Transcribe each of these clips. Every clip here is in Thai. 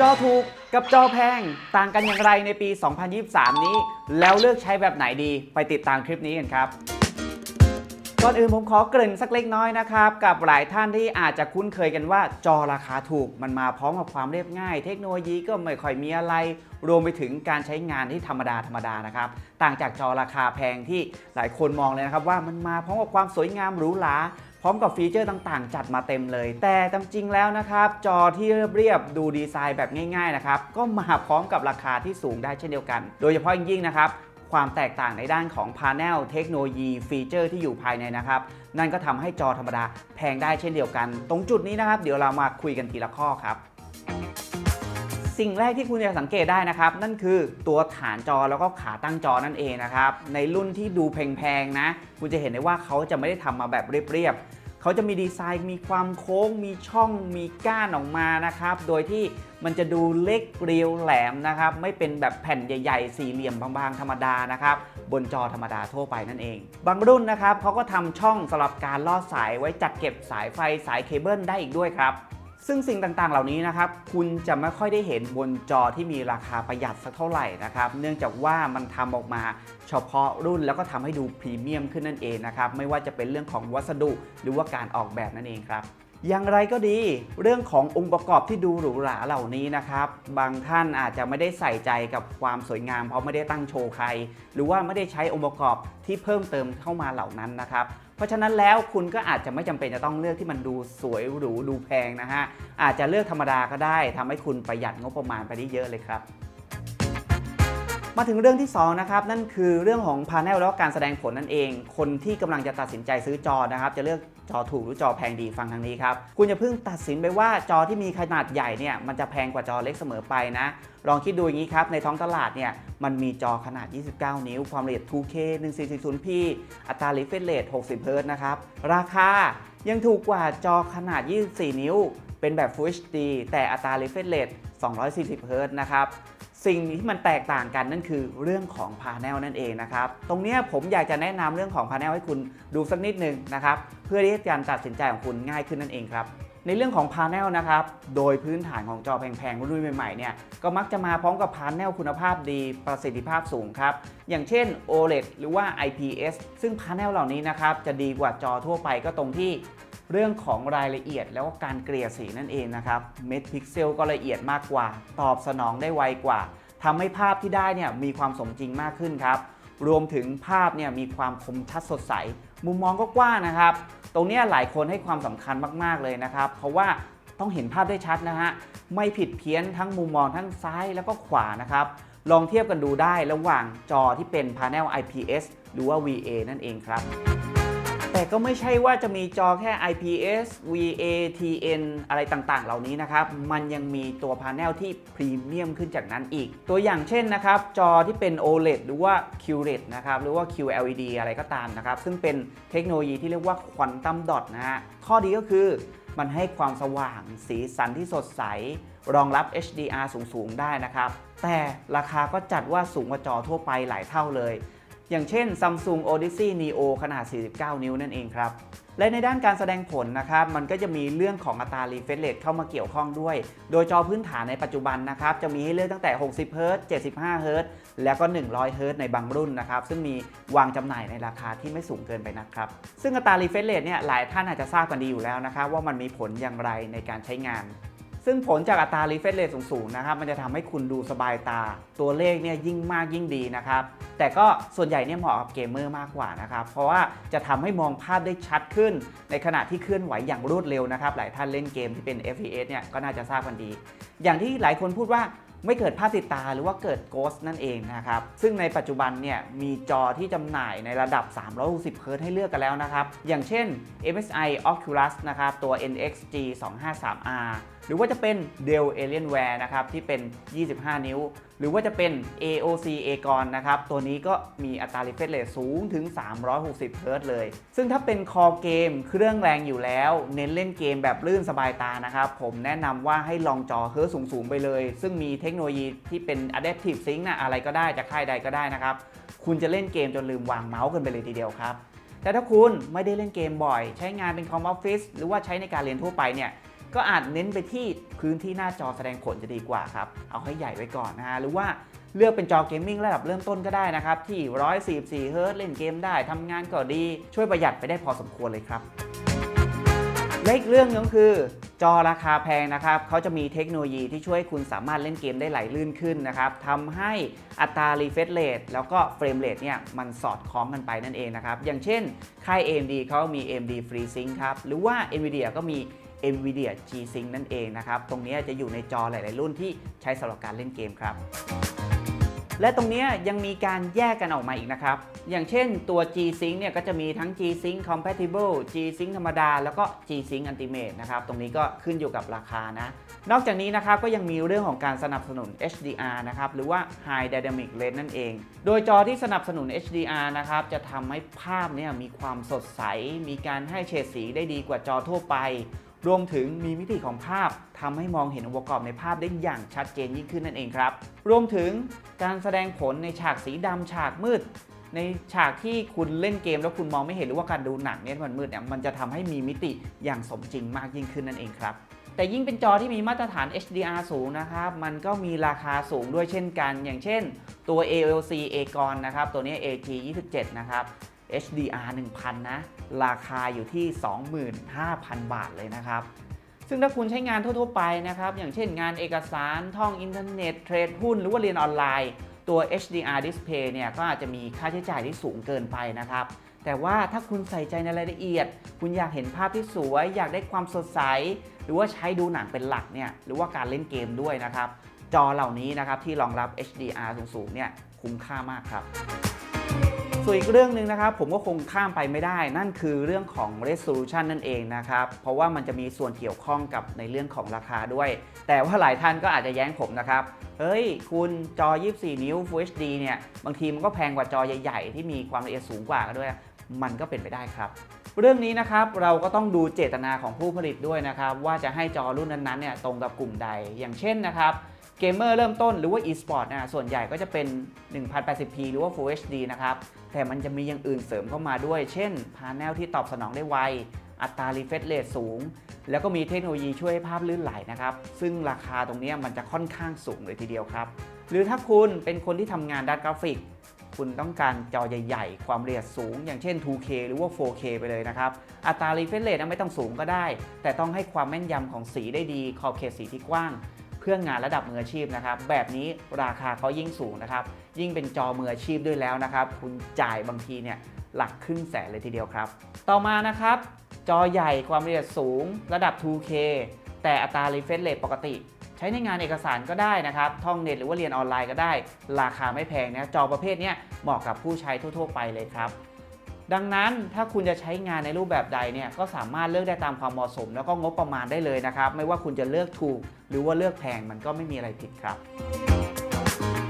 จอถูกกับจอแพงต่างกันอย่างไรในปี 2023 นี้ แล้วเลือกใช้แบบไหนดีไปติดตามคลิปนี้กันครับ ก่อนอื่นผมขอเกริ่นสักเล็กน้อยนะครับ กับหลายท่านที่อาจจะคุ้นเคยกันว่า จอราคาถูกมันมาพร้อมกับความเรียบง่าย เทคโนโลยีก็ไม่ค่อยมีอะไร รวมไปถึงการใช้งานที่ธรรมดาธรรมดานะครับ ต่างจากจอราคาแพงที่หลายคนมองเลยนะครับว่ามันมาพร้อมกับความสวยงามหรูหรา พร้อมกับฟีเจอร์ต่างๆ จัดมาเต็มเลย แต่ตามจริงแล้วนะครับ จอที่เรียบๆดูดีไซน์แบบง่ายๆนะครับก็มาพร้อมกับราคาที่สูงได้เช่นเดียวกัน โดยเฉพาะยิ่งนะครับความแตกต่างในด้านของพาร์เนลเทคโนโลยีฟีเจอร์ที่อยู่ภายในนะครับ นั่นก็ทำให้จอธรรมดาแพงได้เช่นเดียวกัน ตรงจุดนี้นะครับ เดี๋ยวเรามาคุยกันทีละข้อครับ สิ่งแรกที่คุณจะสังเกตได้นะครับ นั่นคือตัวฐานจอแล้วก็ขาตั้งจอนั่นเองนะครับ ในรุ่นที่ดูแพงๆนะ คุณจะเห็นได้ว่าเขาจะไม่ได้ทำมาแบบเรียบๆเขาจะมีดีไซน์มีความโค้ง มีช่องมีก้านออกมานะครับ โดยที่มันจะดูเล็กเรียวแหลมนะครับ ไม่เป็นแบบแผ่นใหญ่ ๆ สี่เหลี่ยมบางๆธรรมดานะครับ บนจอธรรมดาทั่วไปนั่นเอง บางรุ่นนะครับเขาก็ทำช่องสำหรับการลอดสายไว้จัดเก็บสายไฟสายเคเบิลได้อีกด้วยครับ ซึ่งสิ่งต่างๆ เหล่านี้นะครับ คุณจะไม่ค่อยได้เห็นบนจอที่มีราคาประหยัดสักเท่าไหร่นะครับ เนื่องจากว่ามันทำออกมาเฉพาะรุ่นแล้วก็ทำให้ดูพรีเมียมขึ้นนั่นเองนะครับ ไม่ว่าจะเป็นเรื่องของวัสดุหรือว่าการออกแบบนั่นเองครับอย่างไรก็ดี เรื่องขององค์ประกอบที่ดูหรูหราเหล่านี้นะครับ บางท่านอาจจะไม่ได้ใส่ใจกับความสวยงาม เพราะไม่ได้ตั้งโชว์ใคร หรือว่าไม่ได้ใช้องค์ประกอบที่เพิ่มเติมเข้ามาเหล่านั้นนะครับ เพราะฉะนั้นแล้วคุณก็อาจจะไม่จำเป็นจะต้องเลือกที่มันดูสวยหรูดูแพงนะฮะอาจจะเลือกธรรมดาก็ได้ทำให้คุณประหยัดงบประมาณไปได้เยอะเลยครับ มาถึงเรื่องที่2นะครับนั่นคือเรื่องของพา n e l แล้วก็การแสดงผลนั่นเอง คนที่กำลังจะตัดสินใจซื้อจอนะครับ จะเลือกจอถูกหรือจอแพงดีฟังทางนี้ครับคุณจะเพิ่งตัดสินไปว่าจอที่มีขนาดใหญ่เนี่ยมันจะแพงกว่าจอเล็กเสมอไปนะ ลองคิดดูอย่างนี้ครับในท้องตลาดเนี่ยมันมีจอขนาด 29 นิ้ว ความละเอียด 2K 1440p อัตรา refresh rate 60 Hz นะครับราคายังถูกกว่าจอขนาด 24 นิ้ว เป็นแบบ Full HD แต่อัตรา refresh rate 240 Hz นะครับ สิ่งที่มันแตกต่างกันนั่นคือเรื่องของพา n e l นั่นเองนะครับ ตรงนี้ผมอยากจะแนะนำเรื่องของพา n e l ให้คุณดูสักนิดหนึ่งนะครับ เพื่อที่การตัดสินใจของคุณง่ายขึ้นนั่นเองครับในเรื่องของพา n e l นะครับ โดยพื้นฐานของจอแพงๆ รุ่นใหม่ๆ เนี่ย ก็มักจะมาพร้อมกับพา n e l คุณภาพดี ประสิทธิภาพสูงครับ อย่างเช่น OLED หรือว่า IPS ซึ่งพา n e l เหล่านี้นะครับ จะดีกว่าจอทั่วไปก็ตรงที่ เรื่องของรายละเอียดแล้วก็การเกลี่ยสีนั่นเองนะครับ เม็ดพิกเซลก็ละเอียดมากกว่า ตอบสนองได้ไวกว่าทำให้ภาพที่ได้เนี่ยมีความสมจริงมากขึ้นครับ รวมถึงภาพเนี่ยมีความคมชัดสดใส มุมมองก็กว้างนะครับ ตรงนี้หลายคนให้ความสำคัญมากๆเลยนะครับ เพราะว่าต้องเห็นภาพได้ชัดนะฮะ ไม่ผิดเพี้ยนทั้งมุมมองทั้งซ้ายแล้วก็ขวานะครับ ลองเทียบกันดูได้ระหว่างจอที่เป็น Panel IPS หรือว่า VA นั่นเองครับ แต่ก็ไม่ใช่ว่าจะมีจอแค่ IPS VA TN อะไรต่างๆ เหล่านี้นะครับ มันยังมีตัวพา n e l ที่พรีเมียมขึ้นจากนั้นอีก ตัวอย่างเช่นนะครับ จอที่เป็น OLED หรือว่า QLED นะครับ หรือว่า QLED อะไรก็ตามนะครับ ซึ่งเป็นเทคโนโลยีที่เรียกว่า Quantum Dot นะฮะ ข้อดีก็คือมันให้ความสว่างสีสันที่สดใส รองรับ HDR สูง ๆ ได้นะครับ แต่ราคาก็จัดว่าสูงกว่าจอทั่วไปหลายเท่าเลย อย่างเช่น Samsung Odyssey Neo ขนาด 49 นิ้วนั่นเองครับ และในด้านการแสดงผลนะครับมันก็จะมีเรื่องของอัตรา refresh rate เข้ามาเกี่ยวข้องด้วย โดยจอพื้นฐานในปัจจุบันนะครับจะมีให้เลือกตั้งแต่ 60 Hz 75 Hz แล้วก็ 100 Hz ในบางรุ่นนะครับซึ่งมีวางจำหน่ายในราคาที่ไม่สูงเกินไปนักครับ ซึ่งอัตรา refresh rate เนี่ยหลายท่านอาจจะทราบกันดีอยู่แล้วนะครับว่ามันมีผลอย่างไรในการใช้งาน ซึ่งผลจากอัตรา refresh rate สูงๆนะครับ มันจะทำให้คุณดูสบายตา ตัวเลขเนี่ยยิ่งมากยิ่งดีนะครับ แต่ก็ส่วนใหญ่เนี่ยเหมาะกับเกมเมอร์มากกว่านะครับ เพราะว่าจะทำให้มองภาพได้ชัดขึ้น ในขณะที่เคลื่อนไหวอย่างรวดเร็วนะครับ หลายท่านเล่นเกมที่เป็น FPS เนี่ยก็น่าจะทราบกันดี อย่างที่หลายคนพูดว่า ไม่เกิดภาพติดตาหรือว่าเกิดโกสนั่นเองนะครับ ซึ่งในปัจจุบันเนี่ยมีจอที่จำหน่ายในระดับ 360 เฮิร์ตให้เลือกกันแล้วนะครับ อย่างเช่น MSI Oculus นะครับ ตัว NXG 253R หรือว่าจะเป็น Dell Alienware นะครับ ที่เป็น 25 นิ้วหรือว่าจะเป็น AOC Agon นะครับ ตัวนี้ก็มีอัตรา refresh rate สูงถึง 360 Hz เลย ซึ่งถ้าเป็นคอเกมเครื่องแรงอยู่แล้ว เน้นเล่นเกมแบบลื่นสบายตานะครับ ผมแนะนำว่าให้ลองจอเฮิร์ตสูง ๆ ไปเลย ซึ่งมีเทคโนโลยีที่เป็น Adaptive Sync นะอะไรก็ได้จากค่ายใดก็ได้นะครับ คุณจะเล่นเกมจนลืมวางเมาส์กันไปเลยทีเดียวครับแต่ถ้าคุณไม่ได้เล่นเกมบ่อย ใช้งานเป็นคอมออฟฟิศหรือว่าใช้ในการเรียนทั่วไปเนี่ย ก็อาจเน้นไปที่พื้นที่หน้าจอแสดงผลจะดีกว่าครับ เอาให้ใหญ่ไว้ก่อนนะฮะหรือว่าเลือกเป็นจอเกมมิ่งระดับเริ่มต้นก็ได้นะครับ ที่ 144เฮิร์ตเล่นเกมได้ทำงานก็ดี ช่วยประหยัดไปได้พอสมควรเลยครับและอีกเรื่องหนึงคือ จอราคาแพงนะครับเขาจะมีเทคโนโลยีที่ช่วยคุณสามารถเล่นเกมได้ไหลลื่นขึ้นนะครับทำให้อัตรา refresh rate แล้วก็เฟรมเรทเนี่ยมันสอดคล้องกันไปนั่นเองนะครับ อย่างเช่น ค่าย AMD เขามี AMD FreeSync ครับ หรือว่า NVIDIA ก็มี NVIDIA G-Sync นั่นเองนะครับ ตรงนี้จะอยู่ในจอหลาย ๆ รุ่นที่ใช้สำหรับการเล่นเกมครับ และตรงนี้ยยังมีการแยกกันออกมาอีกนะครับ อย่างเช่นตัว G-Sync เนี่ยก็จะมีทั้ง G-Sync Compatible G-Sync ธรรมดา แล้วก็ G-Sync Ultimate นะครับ ตรงนี้ก็ขึ้นอยู่กับราคานะ นอกจากนี้นะครับก็ยังมีเรื่องของการสนับสนุน HDR นะครับ หรือว่า High Dynamic Range นั่นเอง โดยจอที่สนับสนุน HDR นะครับ จะทำให้ภาพเนี่ยมีความสดใส มีการให้เฉดสีได้ดีกว่าจอทั่วไป รวมถึงมีมิติของภาพทำให้มองเห็นองค์ประกอบในภาพได้อย่างชัดเจนยิ่งขึ้นนั่นเองครับ รวมถึงการแสดงผลในฉากสีดำฉากมืด ในฉากที่คุณเล่นเกมแล้วคุณมองไม่เห็นหรือว่าการดูหนังเนี่ยมันมืดเนี่ยมันจะทำให้มีมิติอย่างสมจริงมากยิ่งขึ้นนั่นเองครับแต่ยิ่งเป็นจอที่มีมาตรฐาน HDR สูงนะครับ มันก็มีราคาสูงด้วยเช่นกัน อย่างเช่นตัว ALC Agon นะครับ ตัวนี้ AG 27 นะครับ HDR 1000 นะ ราคาอยู่ที่ 25,000 บาทเลยนะครับ ซึ่งถ้าคุณใช้งานทั่วๆไปนะครับ อย่างเช่นงานเอกสาร ท่องอินเทอร์เน็ต เทรดหุ้น หรือว่าเรียนออนไลน์ ตัว HDR display เนี่ยก็อาจจะมีค่าใช้จ่ายที่สูงเกินไปนะครับ แต่ว่าถ้าคุณใส่ใจในรายละเอียด คุณอยากเห็นภาพที่สวย อยากได้ความสดใส หรือว่าใช้ดูหนังเป็นหลักเนี่ย หรือว่าการเล่นเกมด้วยนะครับ จอเหล่านี้นะครับที่รองรับ HDR สูงๆ เนี่ยคุ้มค่ามากครับ ส่วนอีกเรื่องหนึ่งนะครับผมก็คงข้ามไปไม่ได้ นั่นคือเรื่องของ resolution นั่นเองนะครับ เพราะว่ามันจะมีส่วนเกี่ยวข้องกับในเรื่องของราคาด้วย แต่ว่าหลายท่านก็อาจจะแย้งผมนะครับ เฮ้ย คุณจอ 24 นิ้ว Full HD เนี่ย บางทีมันก็แพงกว่าจอใหญ่ๆ ที่มีความละเอียดสูงกว่ากันด้วย มันก็เป็นไปได้ครับ เรื่องนี้นะครับเราก็ต้องดูเจตนาของผู้ผลิตด้วยนะครับว่าจะให้จอรุ่นนั้นๆเนี่ยตรงกับกลุ่มใด อย่างเช่นนะครับ เกมเมอร์เริ่มต้นหรือว่า e-sport นะส่วนใหญ่ก็จะเป็น 1080p หรือว่า Full HD นะครับ แต่มันจะมีอย่างอื่นเสริมเข้ามาด้วย เช่นพา n นลที่ตอบสนองได้ไว อัตรา refresh rate สูง แล้วก็มีเทคโนโลยีช่วยให้ภาพลื่นไหลนะครับ ซึ่งราคาตรงนี้มันจะค่อนข้างสูงเลยทีเดียวครับ หรือถ้าคุณเป็นคนที่ทำงานด้านกราฟิก คุณต้องการจอใหญ่ ๆ ความละเอียดสูง อย่างเช่น 2K หรือว่า 4K ไปเลยนะครับ อัตรา refresh rate ไม่ต้องสูงก็ได้ แต่ต้องให้ความแม่นยำของสีได้ดี ขอบเขตสีที่กว้าง พื่องานระดับมืออาชีพนะครับ แบบนี้ราคาเขายิ่งสูงนะครับ ยิ่งเป็นจอมืออาชีพด้วยแล้วนะครับ คุณจ่ายบางทีเนี่ยหลักครึ่งแสนเลยทีเดียวครับ ต่อมานะครับ จอใหญ่ความละเอียดสูง ระดับ 2K แต่อัตรา refresh rate ปกติ ใช้ในงานเอกสารก็ได้นะครับ ท่องเน็ตหรือว่าเรียนออนไลน์ก็ได้ ราคาไม่แพงนะ จอประเภทนี้เหมาะกับผู้ใช้ทั่ว ๆ ไปเลยครับ ดังนั้นถ้าคุณจะใช้งานในรูปแบบใดเนี่ยก็สามารถเลือกได้ตามความเหมาะสม แล้วก็งบประมาณได้เลยนะครับ ไม่ว่าคุณจะเลือกถูก หรือว่าเลือกแพงมันก็ไม่มีอะไรผิดครับ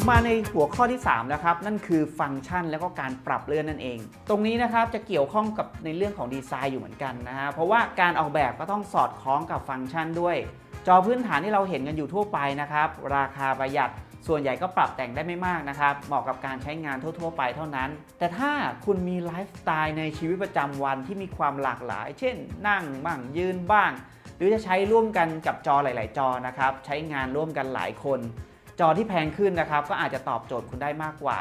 มาในหัวข้อที่ 3 แล้วครับ นั่นคือฟังก์ชันแล้วก็การปรับเลื่อนนั่นเอง ตรงนี้นะครับจะเกี่ยวข้องกับในเรื่องของดีไซน์อยู่เหมือนกันนะฮะเพราะว่าการออกแบบก็ต้องสอดคล้องกับฟังก์ชันด้วย จอพื้นฐานที่เราเห็นกันอยู่ทั่วไปนะครับราคาประหยัด ส่วนใหญ่ก็ปรับแต่งได้ไม่มากนะครับ เหมาะกับการใช้งานทั่ว ๆ ไปเท่านั้น แต่ถ้าคุณมีไลฟ์สไตล์ในชีวิตประจำวันที่มีความหลากหลาย เช่น นั่งบ้างยืนบ้าง หรือจะใช้ร่วมกันกับจอหลาย ๆ จอนะครับ ใช้งานร่วมกันหลายคน จอที่แพงขึ้นนะครับ ก็อาจจะตอบโจทย์คุณได้มากกว่า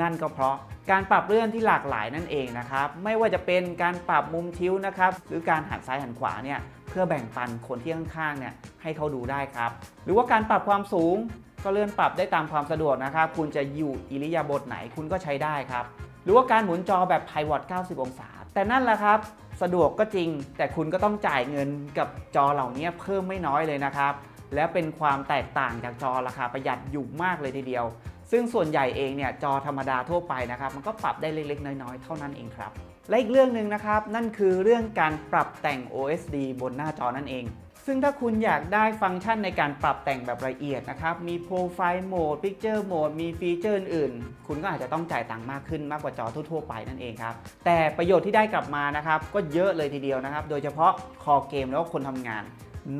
นั่นก็เพราะการปรับเลื่อนที่หลากหลายนั่นเองนะครับ ไม่ว่าจะเป็นการปรับมุมทิ้วนะครับ หรือการหันซ้ายหันขวาเนี่ยเพื่อแบ่งปันคนที่ข้างๆเนี่ยให้เขาดูได้ครับ หรือว่าการปรับความสูง ก็เลื่อนปรับได้ตามความสะดวกนะครับ คุณจะอยู่อิริยาบถไหนคุณก็ใช้ได้ครับ หรือว่าการหมุนจอแบบ Pivot 90 องศา แต่นั่นแหละครับ สะดวกก็จริง แต่คุณก็ต้องจ่ายเงินกับจอเหล่านี้เพิ่มไม่น้อยเลยนะครับ และเป็นความแตกต่างจากจอราคาประหยัดอยู่มากเลยทีเดียว ซึ่งส่วนใหญ่เองเนี่ยจอธรรมดาทั่วไปนะครับ มันก็ปรับได้เล็ก ๆ น้อย ๆ เท่านั้นเองครับ และอีกเรื่องหนึ่งนะครับ นั่นคือเรื่องการปรับแต่ง OSD บนหน้าจอนั่นเอง ซึ่งถ้าคุณอยากได้ฟังก์ชันในการปรับแต่งแบบละเอียดนะครับ มี Profile Mode Picture Mode มีฟีเจอร์อื่นๆคุณก็อาจจะต้องจ่ายตังค์มากขึ้นมากกว่าจอทั่วๆไปนั่นเองครับ แต่ประโยชน์ที่ได้กลับมานะครับ ก็เยอะเลยทีเดียวนะครับ โดยเฉพาะคอเกมแล้วก็คนทำงาน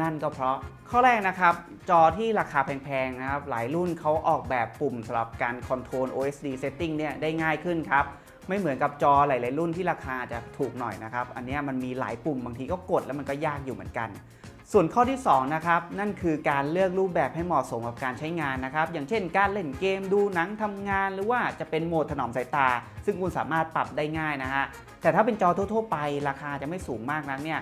นั่นก็เพราะ ข้อแรกนะครับ จอที่ราคาแพงๆนะครับ หลายรุ่นเขาออกแบบปุ่มสำหรับการคอนโทรล OSD setting เนี่ยได้ง่ายขึ้นครับไม่เหมือนกับจอหลาย ๆ รุ่นที่ราคาจะถูกหน่อยนะครับ อันนี้มันมีหลายปุ่มบางทีก็กดแล้วมันก็ยากอยู่เหมือนกัน ส่วนข้อที่2นะครับนั่นคือการเลือกรูปแบบให้เหมาะสมกับการใช้งานนะครับอย่างเช่น การเล่นเกมดูหนังทำงาน หรือว่าจะเป็นโหมดถนอมสายตา ซึ่งคุณสามารถปรับได้ง่ายนะฮะแต่ถ้าเป็นจอทั่วๆไป ราคาจะไม่สูงมากนักเนี่ย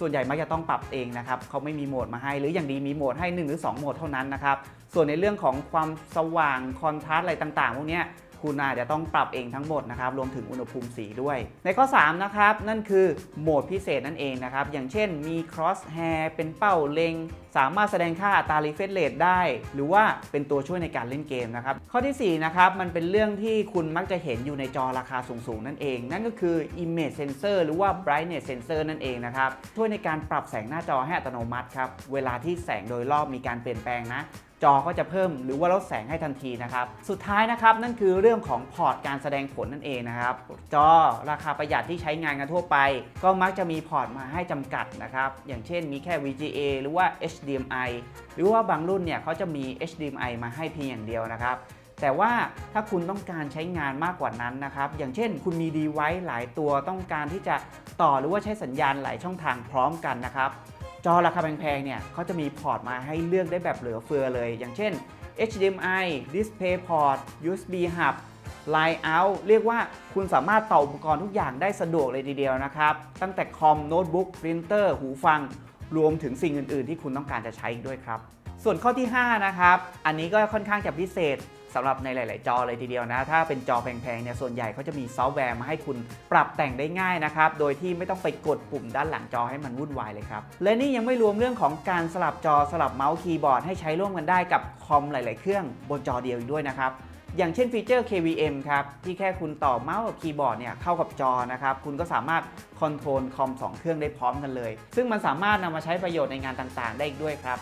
ส่วนใหญ่มักจะต้องปรับเองนะครับเขาไม่มีโหมดมาให้ หรืออย่างดีมีโหมดให้ 1 หรือ 2 โหมดเท่านั้นนะครับส่วนในเรื่องของความสว่างคอนทราสต์อะไรต่างๆพวกนี้ คุณอาจจะต้องปรับเองทั้งหมดนะครับรวมถึงอุณหภูมิสีด้วย ในข้อ3นะครับนั่นคือโหมดพิเศษนั่นเองนะครับอย่างเช่นมี cross hair เป็นเป้าเล็ง สามารถแสดงค่าอัตรา refresh rate ได้ หรือว่าเป็นตัวช่วยในการเล่นเกมนะครับข้อทีสี่4นะครับมันเป็นเรื่องที่คุณมักจะเห็นอยู่ในจอราคาสูงๆนั่นเอง นั่นก็คือ image sensor หรือว่า brightness sensor นั่นเองนะครับช่วยในการปรับแสงหน้าจอให้อัตโนมัติครับเวลาที่แสงโดยรอบมีการเปลี่ยนแปลงนะ จอก็จะเพิ่มหรือว่าลดแสงให้ทันทีนะครับ สุดท้ายนะครับนั่นคือเรื่องของพอร์ตการแสดงผลนั่นเองนะครับ จอราคาประหยัดที่ใช้งานกันทั่วไป ก็มักจะมีพอร์ตมาให้จำกัดนะครับ อย่างเช่นมีแค่ VGA หรือว่า HDMI หรือว่าบางรุ่นเนี่ยเขาจะมี HDMI มาให้เพียงอย่างเดียวนะครับแต่ว่าถ้าคุณต้องการใช้งานมากกว่านั้นนะครับ อย่างเช่นคุณมีดีไว c e หลายตัวต้องการที่จะต่อหรือว่าใช้สัญญาณหลายช่องทางพร้อมกันนะครับ จอราคาแพงๆเนี่ยเขาจะมีพอร์ตมาให้เลือกได้แบบเหลือเฟือเลย อย่างเช่น HDMI DisplayPort USB Hub Line Out เรียกว่าคุณสามารถต่ออุปกรณ์ทุกอย่างได้สะดวกเลยทีเดียวนะครับ ตั้งแต่คอมโน้ตบุ๊กปรินเตอร์หูฟัง รวมถึงสิ่งอื่น ๆ ที่คุณต้องการจะใช้อีกด้วยครับ ส่วนข้อที่ 5 นะครับ อันนี้ก็ค่อนข้างจะพิเศษ สำหรับในหลาย ๆ จอเลยทีเดียวนะ ถ้าเป็นจอแพง ๆ เนี่ย ส่วนใหญ่เขาจะมีซอฟต์แวร์มาให้คุณปรับแต่งได้ง่ายนะครับ โดยที่ไม่ต้องไปกดปุ่มด้านหลังจอให้มันวุ่นวายเลยครับ และนี่ยังไม่รวมเรื่องของการสลับจอสลับเมาส์คีย์บอร์ดให้ใช้ร่วมกันได้กับคอมหลาย ๆ เครื่องบนจอเดียวอีกด้วยนะครับอย่างเช่นฟีเจอร์ KVM ครับ ที่แค่คุณต่อเมาส์กับคีย์บอร์ดเนี่ยเข้ากับจอนะครับ คุณก็สามารถคอนโทรลคอม2 เครื่องได้พร้อมกันเลย ซึ่งมันสามารถนำมาใช้ประโยชน์ในงานต่างๆ ได้อีกด้วยครับ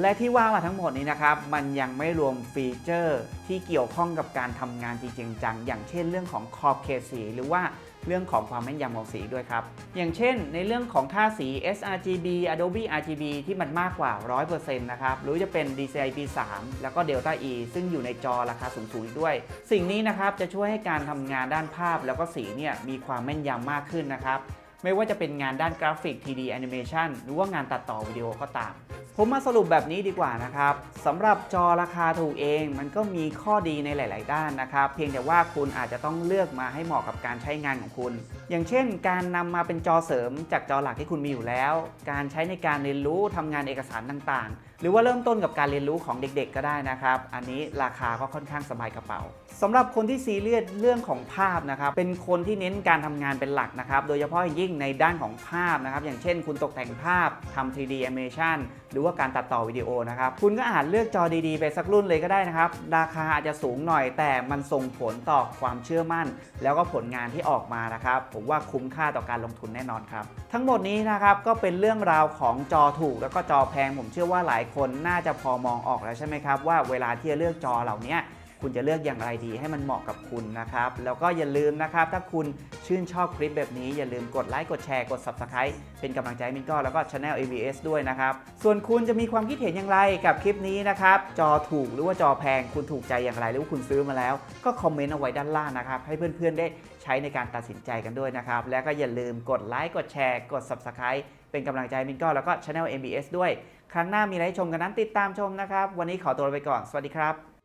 และที่ว่ามาทั้งหมดนี้นะครับ มันยังไม่รวมฟีเจอร์ที่เกี่ยวข้องกับการทำงานจริงจัง อย่างเช่นเรื่องของขอบเขตสี หรือว่าเรื่องของความแม่นยำของสีด้วยครับ อย่างเช่นในเรื่องของค่าสี sRGB Adobe RGB ที่มันมากกว่า 100%นะครับ หรือจะเป็น DCI P3 แล้วก็ Delta E ซึ่งอยู่ในจอราคาสูงๆด้วย สิ่งนี้นะครับจะช่วยให้การทำงานด้านภาพแล้วก็สีเนี่ยมีความแม่นยำมากขึ้นนะครับ ไม่ว่าจะเป็นงานด้านกราฟิก 3D Animation หรือว่างานตัดต่อวิดีโอก็ตาม ผมมาสรุปแบบนี้ดีกว่านะครับสำหรับจอราคาถูกเองมันก็มีข้อดีในหลาย ๆ ด้านนะครับ เพียงแต่ว่าคุณอาจจะต้องเลือกมาให้เหมาะกับการใช้งานของคุณ อย่างเช่น การนำมาเป็นจอเสริมจากจอหลักที่คุณมีอยู่แล้ว การใช้ในการเรียนรู้ทำงานเอกสารต่าง ๆหรือว่าเริ่มต้นกับการเรียนรู้ของเด็กๆ ก็ได้นะครับ อันนี้ราคาก็ค่อนข้างสบายกระเป๋าสำหรับคนที่ซีเรียสเรื่องของภาพนะครับ เป็นคนที่เน้นการทำงานเป็นหลักนะครับ โดยเฉพาะอย่างยิ่งในด้านของภาพนะครับ อย่างเช่น คุณตกแต่งภาพทำ 3D animation หรือว่าการตัดต่อวิดีโอนะครับ คุณก็อาจเลือกจอดีๆ ไปสักรุ่นเลยก็ได้นะครับ ราคาอาจจะสูงหน่อย แต่มันส่งผลต่อความเชื่อมั่น แล้วก็ผลงานที่ออกมานะครับ ผมว่าคุ้มค่าต่อการลงทุนแน่นอนครับ ทั้งหมดนี้นะครับก็เป็นเรื่องราวของจอถูกแล้วก็จอแพง ผมเชื่อว่าหลายคนน่าจะพอมองออกแล้วใช่ไหมครับ ว่าเวลาที่จะเลือกจอเหล่านี้คุณจะเลือกอย่างไรดีให้มันเหมาะกับคุณนะครับ แล้วก็อย่าลืมนะครับ ถ้าคุณชื่นชอบคลิปแบบนี้อย่าลืมกดไลค์กดแชร์กด Subscribe เป็นกำลังใจมินก็แล้วก็ Channel ABS ด้วยนะครับ ส่วนคุณจะมีความคิดเห็นอย่างไรกับคลิปนี้นะครับ จอถูกหรือว่าจอแพงคุณถูกใจอย่างไร หรือว่าคุณซื้อมาแล้ว ก็คอมเมนต์เอาไว้ด้านล่างนะครับ ให้เพื่อนๆได้ใช้ในการตัดสินใจกันด้วยนะครับ แล้วก็อย่าลืมกดไลค์กดแชร์กด Subscribe เป็นกำลังใจมินก็แล้วก็ช anel MBS ด้วย ครั้งหน้ามีอะไรให้ชมกันนั้นติดตามชมนะครับ วันนี้ขอตัวไปก่อน สวัสดีครับ